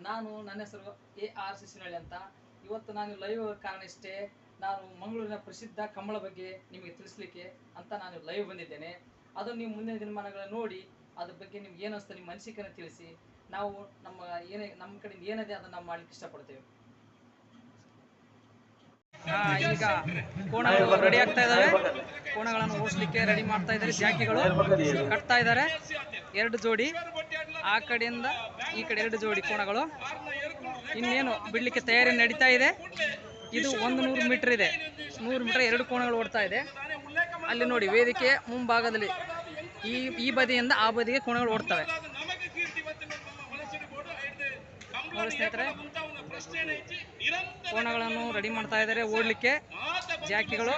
ನಾನು ನನ್ನ ಹೆಸರು ಎ ಆರ್ ಸಿಸಿನಳ್ಳಿ ಅಂತ. ಇವತ್ತು ನಾನು ಲೈವ್ ಕಾರಣ ಇಷ್ಟೇ ನಾನು ಮಂಗಳೂರಿನ ಪ್ರಸಿದ್ಧ ಕಂಬಳ ಬಗ್ಗೆ ನಿಮಗೆ ತಿಳಿಸ್ಲಿಕ್ಕೆ ಅಂತ ನಾನು ಲೈವ್ ಬಂದಿದ್ದೇನೆ. ಅದು ನೀವು ಮುಂದಿನ ದಿನಮಾನಗಳನ್ನು ನೋಡಿ ಅದ್ರ ಬಗ್ಗೆ ನಿಮ್ಗೆ ಏನು ಅನಿಸ್ತಾ ನಿಮ್ಮ ಅನಿಸಿಕೆಯನ್ನು ತಿಳಿಸಿ. ನಾವು ನಮ್ಮ ಏನೇ ನಮ್ಮ ಕಡೆಯಿಂದ ಏನಿದೆ ಅದನ್ನು ನಾವು ಮಾಡ್ಲಿಕ್ಕೆ ಇಷ್ಟಪಡ್ತೇವೆ. ಹಾ, ಈಗ ಕೋಣಗಳು ರೆಡಿ ಆಗ್ತಾ ಇದಾವೆ. ಕೋಣಗಳನ್ನು ಓಡಿಸ್ಲಿಕ್ಕೆ ರೆಡಿ ಮಾಡ್ತಾ ಇದ್ದಾರೆ. ಜಾಕಿಗಳು ಕಟ್ತಾ ಇದ್ದಾರೆ. ಎರಡು ಜೋಡಿ. ಆ ಕಡೆಯಿಂದ ಈ ಕಡೆ ಎರಡು ಜೋಡಿ ಕೋಣಗಳು. ಇನ್ನೇನು ಬಿಡ್ಲಿಕ್ಕೆ ತಯಾರಿ ನಡೀತಾ ಇದೆ. ಇದು ಒಂದು ನೂರು ಮೀಟರ್ ಇದೆ. ನೂರು ಮೀಟರ್ ಎರಡು ಕೋಣಗಳು ಓಡ್ತಾ ಇದೆ. ಅಲ್ಲಿ ನೋಡಿ, ವೇದಿಕೆ ಮುಂಭಾಗದಲ್ಲಿ ಈ ಈ ಬದಿಯಿಂದ ಆ ಬದಿಗೆ ಕೋಣಗಳು ಓಡ್ತವೆ. ಸ್ನೇಹಿತರೆ, ಕೋಣಗಳನ್ನು ರೆಡಿ ಮಾಡ್ತಾ ಇದ್ದಾರೆ ಓಡ್ಲಿಕ್ಕೆ ಜಾಕಿಗಳು.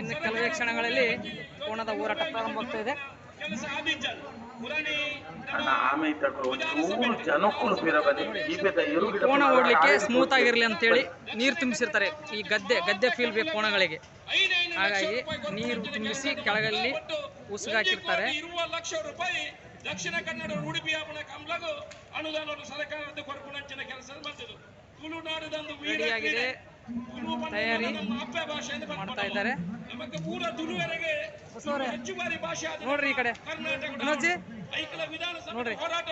ಇನ್ನು ಕೆಲವೇ ಕ್ಷಣಗಳಲ್ಲಿ ಕೋಣದ ಹೋರಾಟ ಪ್ರಾರಂಭವಾಗ್ತಾ ಇದೆ. ಜನಕ್ಕೂ ಕೋಣ ಓಡ್ಲಿಕ್ಕೆ ಸ್ಮೂತ್ ಆಗಿರಲಿ ಅಂತೇಳಿ ನೀರು ತುಂಬಿಸಿರ್ತಾರೆ. ಈ ಗದ್ದೆ ಗದ್ದೆ ಫೀಲ್ ಬೇಕು ಕೋಣಗಳಿಗೆ. ಹಾಗಾಗಿ ನೀರು ತುಂಬಿಸಿ ಕೆಳಗಲ್ಲಿ ಉಸುಗಾಕಿರ್ತಾರೆ ಇರುವ ಲಕ್ಷ ರೂಪಾಯಿ ದಕ್ಷಿಣ ಕನ್ನಡ ಉಡುಪಿ ಹಬ್ಬನ ಕಂಬ್ಲಗು ಅನುದಾನವನ್ನು ಸರ್ಕಾರದ ಕೊರಕುನಂಚಿನ ಕೆಲಸ ಬಂದದು ತುಳುನಾಡದಂದು ತಯಾರಿ ಮಾಡ್ತಾ ಇದ್ದಾರೆ. ನಮಗೆ ಪೂರ ಭಾಷೆ ನೋಡ್ರಿ ಈ ಕಡೆ. ಕರ್ನಾಟಕ ವಿನೋದ್ಜಿ ಐಕಲ ವಿಧಾನಸಭೆ ನೋಡ್ರಿ. ಹೋರಾಟ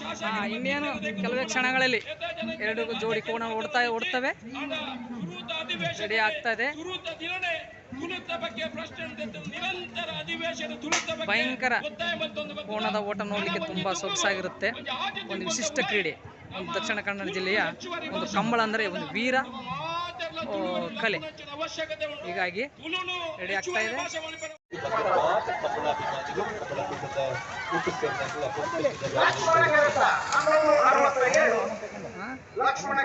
ಶಾಸಕ ಇನ್ನೇನು ಕೆಲವೇ ಕ್ಷಣಗಳಲ್ಲಿ ಎರಡು ಜೋಡಿ ಕೋಣ ಓಡ್ತಾ ಓಡ್ತವೆ. ರೆಡಿ ಆಗ್ತಾ ಇದೆ. ಭಯಂಕರ ಕೋಣದ ಓಟ ನೋಡ್ಲಿಕ್ಕೆ ತುಂಬಾ ಸೊಗಸಾಗಿರುತ್ತೆ. ಒಂದು ವಿಶಿಷ್ಟ ಕ್ರೀಡೆ. ಒಂದು ದಕ್ಷಿಣ ಕನ್ನಡ ಜಿಲ್ಲೆಯ ಒಂದು ಕಂಬಳ ಅಂದರೆ ಒಂದು ವೀರ ಕಲೆ. ಹೀಗಾಗಿ ರೆಡಿ ಆಗ್ತಾ ಇದೆ. ಲಕ್ಷ್ಮಣ